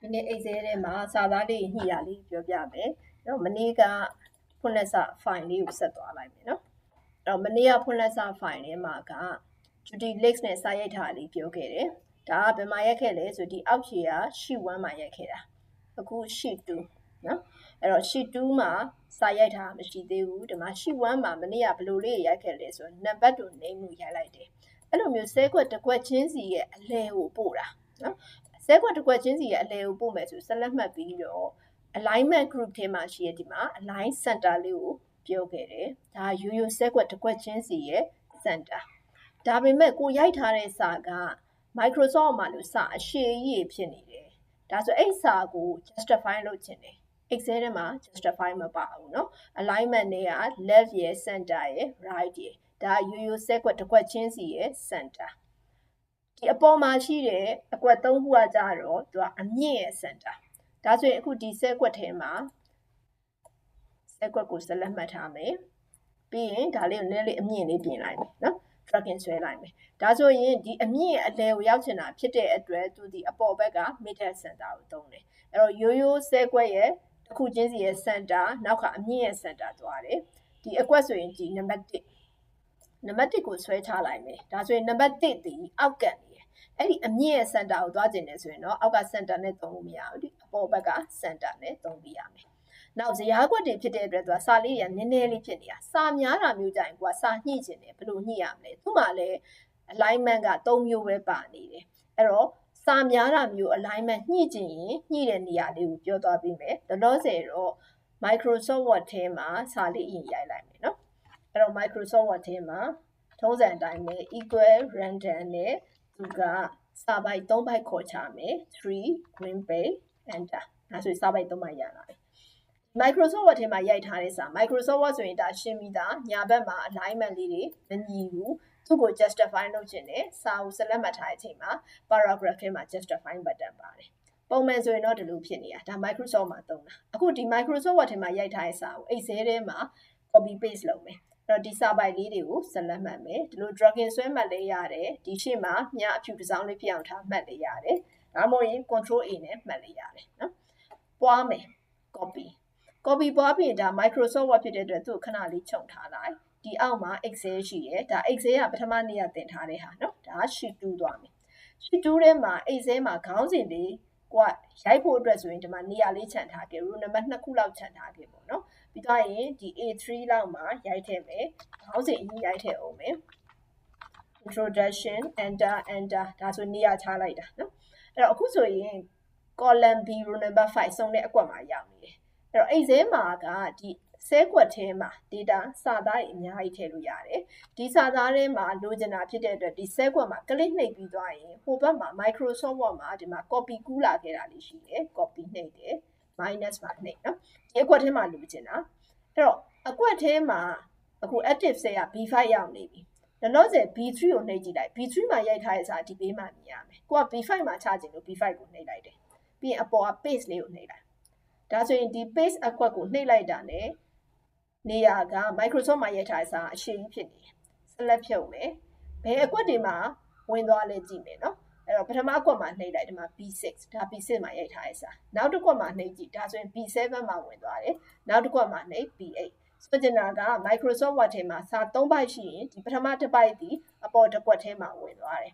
ဒီနေ့အိတ်စဲထဲမှာစာသားလေးညှိရလေးပြောပြမယ်။အဲ့တော့မနေ့ကဖွင့်လက်စာ file လေးကိုဆက်သွားလိုက်မယ်နော်။အဲ့တော့မနေ့ကဖွင့်လက်စာ file ထဲမှာက duty links နဲ့စာရိုက်ထားလေးပြောခဲ့တယ်။ဒါကဘယ်မှာရိုက်ခဲ့လဲဆိုဒီအောက်ခြေက sheet 1မှာရိုက်ခဲ့တာ။အခု sheet 2နော်။အဲ့တော့ sheet 2မှာစာရိုက်ထားမရှိသေးဘူး။ဒီမှာ sheet 1မှာမနေ့ကဘယ်လိုလေးရိုက်ခဲ့လဲဆိုတော့ number 2 name ကိုရိုက်လိုက်တယ်။အဲ့လိုမျိုးဆဲကွက်တစ်ကွက်ချင်းစီရဲ့အလဲကိုပို့တာနော်။ ဆဲကွက်တစ်ကွက်ချင်းစီရဲ့အလဲကိုပို့မယ်ဆိုဆက်လက်မှတ်ပြီးတော့ alignment group ထဲမှာရှိရဒီမှာ align center လေးကိုပြောခဲ့တယ်။ဒါရိုးရိုးဆဲကွက်တစ်ကွက်ချင်းစီရဲ့ center ။ဒါပေမဲ့ကိုရိုက်ထားတဲ့စာက Microsoft မှာလို့စာအရှည်ကြီးဖြစ်နေတယ်။ဒါဆိုအဲ့စာကို justify လုပ်ချင်တယ်။ Excel ထဲမှာ justify မပါဘူးเนาะ alignment တွေက left ရဲ့ center ရဲ့ right ရဲ့ဒါရိုးရိုးဆဲကွက်တစ်ကွက်ချင်းစီရဲ့ center ဒီအပေါ်မှာရှိတဲ့အကွက်၃ခုကကြတော့သူကအမြင့်ရဲ့ center ဒါဆိုရင်အခုဒီဆဲကွက်ထဲမှာဆဲကွက်ကိုဆက်လက်မှတ်ထားမယ်ပြီးရင်ဒါလေးကိုနည်းလေးအမြင့်လေးပြင်လိုက်မယ်နော် tracking ဆွဲလိုက်မယ်ဒါဆိုရင်ဒီအမြင့်ရဲ့အလဲကိုရောက်ချင်တာဖြစ်တဲ့အတွက်သူဒီအပေါ်ဘက်က middle center ကိုသုံးတယ်အဲ့တော့ရိုးရိုးဆဲကွက်ရဲ့တစ်ခုချင်းစီရဲ့ center နောက်ကအမြင့်ရဲ့ center သွားတယ်ဒီအကွက်ဆိုရင်ဒီ number 1နံပါတ်1ကိုဆွဲချလိုက်မယ်ဒါဆိုရင်နံပါတ်1ဒီအောက်ကန်နေ အဲ့ဒီအမြင့်ရဲ့ center ကိုသွားကျင်နေဆိုရင်တော့အောက်က center နဲ့သုံးလို့မရဘူးဒီအပေါ်ဘက်က center နဲ့သုံးပြရမယ်နောက်ဇရာကွက်တွေဖြစ်တဲ့အတွက်သူကစာလေးတွေကနည်းနည်းလေးဖြစ်နေတာစာများတာမျိုးကြရင်ကိုကစာညှိချင်တယ်ဘယ်လိုညှိရမလဲသူ့မှာလည်း alignment က3မျိုးပဲပါနေတယ်အဲ့တော့စာများတာမျိုး alignment ညှိချင်ရင်ညှိတဲ့နေရာလေးကိုပြောသွားပြီးမယ်တလို့စေတော့ Microsoft Word ထဲမှာစာလေးအရင်ရိုက်လိုက်မယ်နော်အဲ့တော့ Microsoft Word ထဲမှာထုံးစံအတိုင်းပဲ equal random နဲ့ သူကစာပိုက်3ပိုက်ခေါ်ချမယ်3 green bay enter ဒါဆိုစာပိုက်3ပိုက်ရလာပြီ Microsoft Word ထဲမှာရိုက်ထားတဲ့စာ Microsoft Word ဆိုရင်ဒါရှင်းပြီးသားညာဘက်မှာ alignment လေးတွေမညီဘူးသူ့ကို justify လုပ်ခြင်းနဲ့စာကို select မှတ်ထားတဲ့အချိန်မှာ paragraph ထဲမှာ justify button ပါတယ်ပုံမှန်ဆိုရင်တော့ဒီလိုဖြစ်နေတာဒါ Microsoft မှာသုံးတာအခုဒီ Microsoft Word ထဲမှာရိုက်ထားတဲ့စာကို Excel ထဲမှာ copy paste လုပ်မယ် တော့ဒီစာပိုက်လေးတွေကိုဆက်လက်မှတ်မယ်ဒီလို dragging ဆွဲမှတ်လေးရတယ်ဒီရှေ့မှာမြအဖြူတစ်စောင်းလေးဖြစ်အောင်ထားမှတ်လေးရတယ်ဒါမှမဟုတ်ရင် control A နဲ့မှတ်လေးရတယ်နော်ပွားမယ် copy copy ပွားပြီးဒါ Microsoft Word ဖြစ်တဲ့အတွက်သူ့ခဏလေးခြုံထားလိုက်ဒီအောက်မှာ Excel ရှိတယ်ဒါ Excel ကပထမနေ့ကသင်ထားတဲ့ဟာနော်ဒါ sheet 2သွားမယ် sheet 2ထဲမှာ Excel မှာခေါင်းစဉ်လေးကိုကရိုက်ဖို့အတွက်ဆိုရင်ဒီမှာနေရာလေးခြံထားခဲ့ row number 2ခုလောက်ခြံထားခဲ့ပေါ့နော် ပြီးတော့ရင်ဒီ A3 လောက်မှာရိုက်ထည့်မယ်ခေါင်းစဉ်အရင်ရိုက်ထည့်အောင်မယ် introduction enter enter ဒါဆိုနေရာချလိုက်တာနော်အဲ့တော့အခုဆိုရင် column B row number 5စုံတဲ့အကွက်မှာရောက်နေတယ်အဲ့တော့အဲ့ဇဲမှာကဒီဆဲကွက်ထဲမှာ data စာသားတွေအများကြီးထည့်လို့ရတယ်ဒီစာသားထဲမှာလိုချင်တာဖြစ်တဲ့အတွက်ဒီဆဲကွက်မှာ click နှိပ်ပြီးသွားရင်ဟိုဘက်မှာ Microsoft Word မှာဒီမှာ copy ကူးလာခဲ့တာလေးရှိတယ် copy နှိပ်တယ် minus မှာနှိပ်နော်ဒီအကွက်ထဲမှာလိုချင်တာအဲ့တော့အကွက်ထဲမှာအခု active ဆဲက B5 ရောက်နေပြီလောလောဆယ် B3 ကိုနှိပ်ကြည့်လိုက် B3 မှာရိုက်ထားတဲ့စာဒီဘေးမှာမြင်ရမယ်ကိုက B5 မှာချခြင်းလို့ B5 ကိုနှိပ်လိုက်တယ်ပြီးရင်အပေါ်က paste လေးကိုနှိပ်လိုက်ဒါဆိုရင်ဒီ paste အကွက်ကိုနှိပ်လိုက်တာ ਨੇ နေရာက Microsoft မှာရိုက်ထားတဲ့စာအရှိကြီးဖြစ်နေတယ် select ဖြုတ်မယ်ဘယ်အကွက်တွေမှာဝင်သွားလဲကြည့်မယ်နော် အဲ့တော့ပထမအကွက်မှာနှိပ်လိုက်ဒီမှာ B6 ဒါ B6 မှာရိုက်ထားတဲ့စာနောက်တစ်ကွက်မှာနှိပ်ကြည့်ဒါဆိုရင် B7 မှာဝင်သွားတယ်နောက်တစ်ကွက်မှာနှိပ် B8 ဆိုချင်တာက Microsoft Word ထဲမှာစာ3ပိုက်ရှိရင်ဒီပထမတစ်ပိုက်ဒီအပေါ်တစ်ကွက်ထဲမှာဝင်သွားတယ်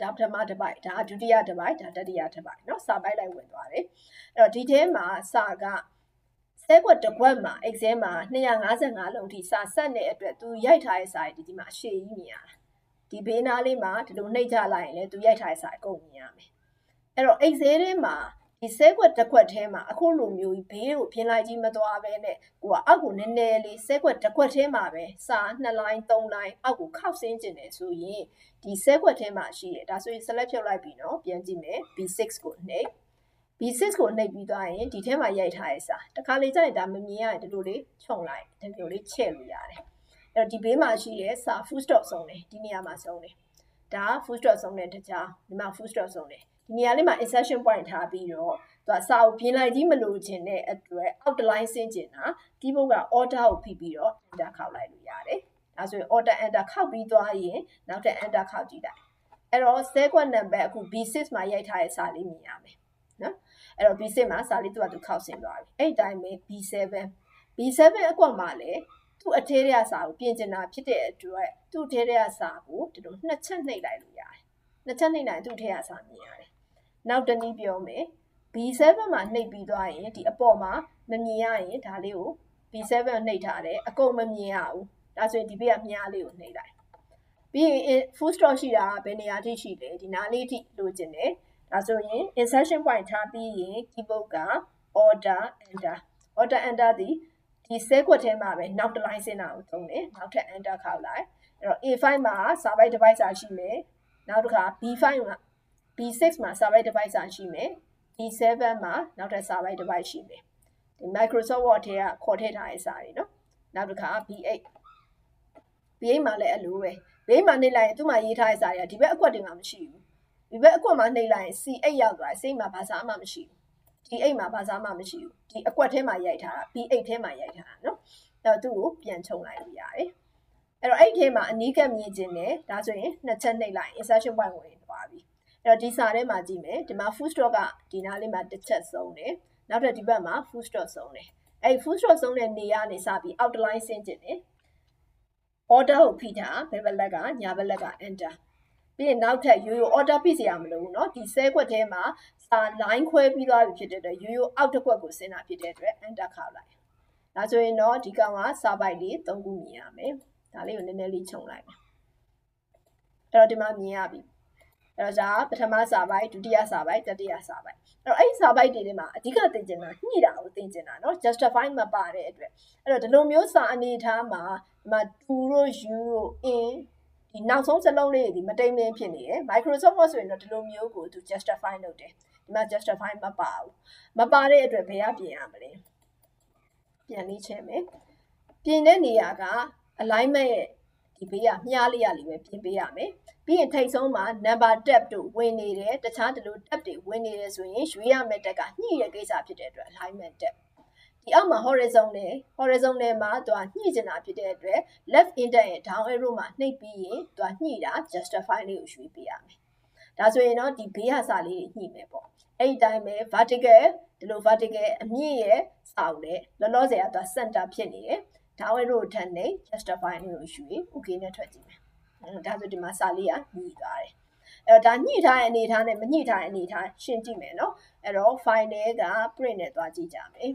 ဒါပထမတစ်ပိုက်ဒါဒုတိယတစ်ပိုက်ဒါတတိယတစ်ပိုက်เนาะစာပိုက်လိုက်ဝင်သွားတယ်အဲ့တော့ဒီထဲမှာစာကဆဲကွက်တစ်ကွက်မှာ Excel မှာ255လုံးထိစာဆက်တဲ့အတွက်သူရိုက်ထားတဲ့စာတွေဒီမှာအရှည်ကြီးမြင်ရတာ ဒီဘေးနားလေးမှာဒီလိုနှိပ်ချလိုက်ရင်လည်းသူရိုက်ထားတဲ့စာအကုန်မြင်ရမယ်အဲ့တော့ Excel ထဲမှာဒီဆဲကွက်တစ်ခွက်ထဲမှာအခုလိုမျိုးဘေးကိုပြင်လိုက်ကြီးမသွားဘဲနဲ့ကိုကအောက်ကိုနည်းနည်းလေးဆဲကွက်တစ်ခွက်ထဲမှာပဲစာ2လိုင်း3လိုင်းအောက်ကိုခောက်ဆင်းကျင်တယ်ဆိုရင်ဒီဆဲကွက်ထဲမှာရှိတယ်ဒါဆိုရင် select ဖြုတ်လိုက်ပြီနော်ပြန်ကြည့်မယ် B6 ကိုနှိပ် B6 ကိုနှိပ်ပြီးသွားရင်ဒီထဲမှာရိုက်ထားတဲ့စာတခါလေကျရင်ဒါမမြင်ရရင်ဒီလိုလေးခြုံလိုက်ဒီလိုလေးချဲ့လို့ရတယ် အဲ့တော့ဒီဘေးမှာရှိတဲ့စာ full stop ဆုံးတယ်ဒီနေရာမှာဆုံးတယ်ဒါ full stop ဆုံးတဲ့တကြားဒီမှာ full stop ဆုံးတယ်ဒီနေရာလေးမှာ insertion point ထားပြီးတော့သူကစာအုပ်ပြင်လိုက်ကြီးမလို့ခြင်းတဲ့အတွက် outline ဆင်းကျင်တာဒီဘုတ်က order ကိုဖိပြီးတော့ enter ခောက်လိုက်လို့ရတယ်ဒါဆိုရင် order enter ခောက်ပြီးသွားရင်နောက်ထပ် enter ခောက်ကြည့်လိုက်အဲ့တော့ sequence number အခု B6 မှာရိုက်ထားတဲ့စာလေးမြင်ရမယ်နော်အဲ့တော့ B6 မှာစာလေးသူကသူခောက်ဆင်းသွားပြီအဲ့ဒီတိုင်းပဲ B7 B7 အကွက်မှာလည်း သူ့အထဲရစာကိုပြင်ကျင်တာဖြစ်တဲ့အတွက်သူ့အထဲရစာကိုဒီလိုနှစ်ချက်နှိပ်လိုက်လို့ရတယ်နှစ်ချက်နှိပ်လိုက်သူ့အထဲရစာမြင်ရတယ်နောက်တစ်နည်းပြောမယ် B7 မှာနှိပ်ပြီးသွားရင်ဒီအပေါ်မှာမမြင်ရရင်ဒါလေးကို B7 နှိပ်ထားတယ်အကုန်မမြင်ရဘူးဒါဆိုရင်ဒီဘေးကမြားလေးကိုနှိပ်လိုက်ပြီးရင် full stop ရှိတာဘယ်နေရာထိရှိလဲဒီနားလေးထိလိုချင်တယ်ဒါဆိုရင် insertion point ထားပြီးရင် keyboard က order enter order enter ဒီ ဒီစဲကွက်ထဲမှာပဲနောက်တစ် line ဆင်းတာကိုသုံးတယ်နောက်ထပ် enter ခောက်လိုက်အဲ့တော့ A5 မှာ server device ရှိမယ်နောက်တစ်ခါ B5 မှာ B6 မှာ server device ရှိမယ် B7 မှာနောက်ထပ် server device ရှိမယ်ဒီ Microsoft Word ထဲကခေါ်ထည့်ထားတဲ့စာတွေနော်နောက်တစ်ခါ B8 B8 မှာလည်းအလိုပဲ B8 မှာနှိပ်လိုက်ရင်သူ့မှာရေးထားတဲ့စာတွေကဒီဘက်အကွက်တွေမှာမရှိဘူးဒီဘက်အကွက်မှာနှိပ်လိုက်ရင် C8 ရောက်သွားတယ် C8 မှာဘာစာမှမရှိဘူး D8 မှာဘာစာမှမရှိဘူးဒီအကွက်ထဲမှာရိုက်ထားတာ B8 ထဲမှာရိုက်ထားတာနော်အဲ့တော့သူ့ကိုပြန်ခြုံလိုက်လို့ရတယ်အဲ့တော့အဲ့ဒီထဲမှာအနီးကပ်မြင်ခြင်းနဲ့ဒါဆိုရင်နှစ်ချက်နှိပ်လိုက် insertion point ဝင်သွားပြီအဲ့တော့ဒီစာထဲမှာကြည့်မယ်ဒီမှာ full stop ကဒီနားလေးမှာတစ်ချက်ဆုံးတယ်နောက်ထပ်ဒီဘက်မှာ full stop ဆုံးတယ်အဲ့ full stop ဆုံးတဲ့နေရာနေစပြီး outline ဆင်းကျင်တယ် order ကိုဖိထားဘယ်ဘက်လက်ကညာဘက်လက်က enter ပြီးရင်နောက်ထပ်ရိုးရိုး order ဖိစရာမလိုဘူးเนาะဒီဆဲခွက်ထဲမှာ စာ line ခွဲပြီးသွားပြီဖြစ်တဲ့အတွက်ရိုးရိုးအောက်တစ်ခွက်ကိုဆင်းတာဖြစ်တဲ့အတွက် enter ခောက်လိုက်။ဒါဆိုရင်တော့ဒီကောင်ကစာပိုက်လေး၃ခုမြင်ရမယ်။ဒါလေးကိုနည်းနည်းလေးခြုံလိုက်မယ်။အဲ့တော့ဒီမှာမြင်ရပြီ။အဲ့တော့ဒါပထမစာပိုက်ဒုတိယစာပိုက်တတိယစာပိုက်။အဲ့တော့အဲ့ဒီစာပိုက်တွေထဲမှာအဓိကသင်ချင်တာညှိတာကိုသင်ချင်တာနော် justify မပါတဲ့အတွက်အဲ့တော့ဒီလိုမျိုးစာအနေထားမှာဒီမှာ to တို့ you တို့ in ဒီနောက်ဆုံးစလုံးလေးဒီမတိမ်မင်းဖြစ်နေတယ် Microsoft Word ဆိုရင်တော့ဒီလိုမျိုးကိုသူ justify လုပ်တယ်ဒီမှာ justify မပါဘူးမပါတဲ့အတွက်ဘယ်ကပြင်ရမလဲပြန်လေးချဲမယ်ပြင်တဲ့နေရာက alignment ရဲ့ဒီဘေးကမြားလေးရလေးပဲပြင်ပေးရမယ်ပြီးရင်ထိတ်ဆုံးမှာ number tab တို့ဝင်နေတယ်တခြားဒီလို tab တွေဝင်နေတယ်ဆိုရင်ရွေးရမယ့်တက်ကညှိတဲ့ကိစ္စဖြစ်တဲ့အတွက် alignment tab ဒီအောက်မှာ horizontal horizontal မှာသူကညှိကျင်တာဖြစ်တဲ့အတွက် left indent ရဲ့ down arrow မှာနှိပ်ပြီးရင်သူကညှိတာ justify လေးကိုရွှေ့ပေးရမယ်ဒါဆိုရင်တော့ဒီဘေးဟာစာလေးတွေညှိမယ်ပေါ့အဲ့ဒီတိုင်းပဲ vertical ဒီလို vertical အမြင့်ရဲ့စာအုပ်နဲ့လောလောဆယ်ကသူက center ဖြစ်နေတယ် down arrow ထက်နေ justify လေးကိုရွှေ့ okay နဲ့ထွက်ကြည့်မယ်ဒါဆိုဒီမှာစာလေးကညှိသွားတယ်အဲ့တော့ဒါညှိထားတဲ့အနေထားနဲ့မညှိထားတဲ့အနေထားရှင်းကြည့်မယ်နော်အဲ့တော့ file က print နဲ့သွားကြည့်ကြမယ်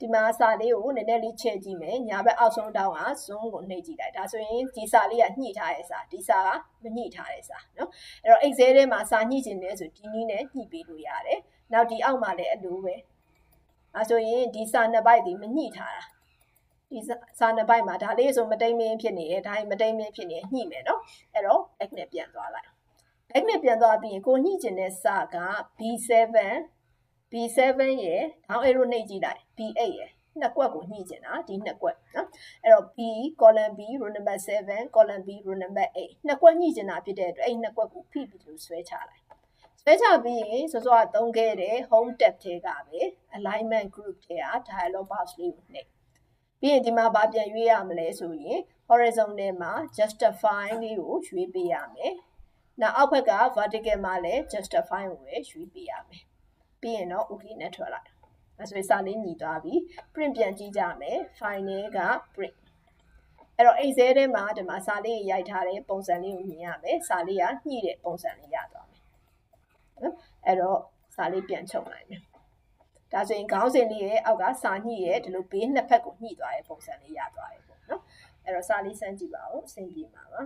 ဒီမှာစာလေးကိုနည်းနည်းလေးချဲ့ကြည့်မယ်ညာဘက်အောက်ဆုံးတောင်းက zoom ကိုနှိပ်ကြည့်လိုက်ဒါဆိုရင်ဒီစာလေးကညှိထားတဲ့စာဒီစာကမညှိထားတဲ့စာနော်အဲ့တော့ excel ထဲမှာစာညှိခြင်းလဲဆိုဒီနည်းနဲ့ညှိပေးလို့ရတယ်နောက်ဒီအောက်မှာလည်းအလိုပဲဒါဆိုရင်ဒီစာနှစ်ပိုက်ဒီမညှိထားတာဒီစာနှစ်ပိုက်မှာဒါလေးဆိုမတိမ်မင်းဖြစ်နေတယ်ဒါရင်မတိမ်မင်းဖြစ်နေညှိမယ်နော်အဲ့တော့ back နဲ့ပြန်သွားလိုက် back နဲ့ပြန်သွားပြီးရင်ကိုညှိခြင်းတဲ့စာက b7 B7 ရယ် down arrow နှိပ်ကြည့်လိုက် B8 ရယ်နှစ်ကွက်ကိုညှိကျင်တာဒီနှစ်ကွက်နော်အဲ့တော့ B column B row number 7 column B row number 8နှစ်ကွက်ညှိကျင်တာဖြစ်တဲ့အတွက်အဲ့နှစ်ကွက်ကိုဖိပြီးလို့ဆွဲချလိုက်ဆွဲချပြီးရင်စောစောကသုံးခဲ့တဲ့ home tab ထဲကပဲ alignment group ထဲက dialog box လေးကိုနှိပ်ပြီးရင်ဒီမှာဗာပြန်ရွေးရမလဲဆိုရင် horizontal မှာ justify လေးကိုရွေးပေးရမယ်နောက်အောက်ဘက်က vertical မှာလည်း justify ကိုပဲရွေးပေးရမယ် ပြီးရင်တော့ okay နဲ့ထွက်လိုက်အဲဆိုရင်စာလေးညီသွားပြီ print ပြန်ကြည့်ကြမယ် file နဲ့က print အဲ့တော့ excel ထဲမှာဒီမှာစာလေးရိုက်ထားတဲ့ပုံစံလေးကိုမြင်ရမယ်စာလေးကညှိတဲ့ပုံစံလေးရသွားမယ်နော်အဲ့တော့စာလေးပြန်ချုပ်လိုက်မယ်ဒါဆိုရင်ခေါင်းစဉ်လေးရဲ့အောက်ကစာညှိရဲ့ဒီလိုဘေးနှစ်ဖက်ကိုညှိသွားတဲ့ပုံစံလေးရသွားတယ်ပေါ့နော်အဲ့တော့စာလေးစမ်းကြည့်ပါဦးအဆင်ပြေပါပါ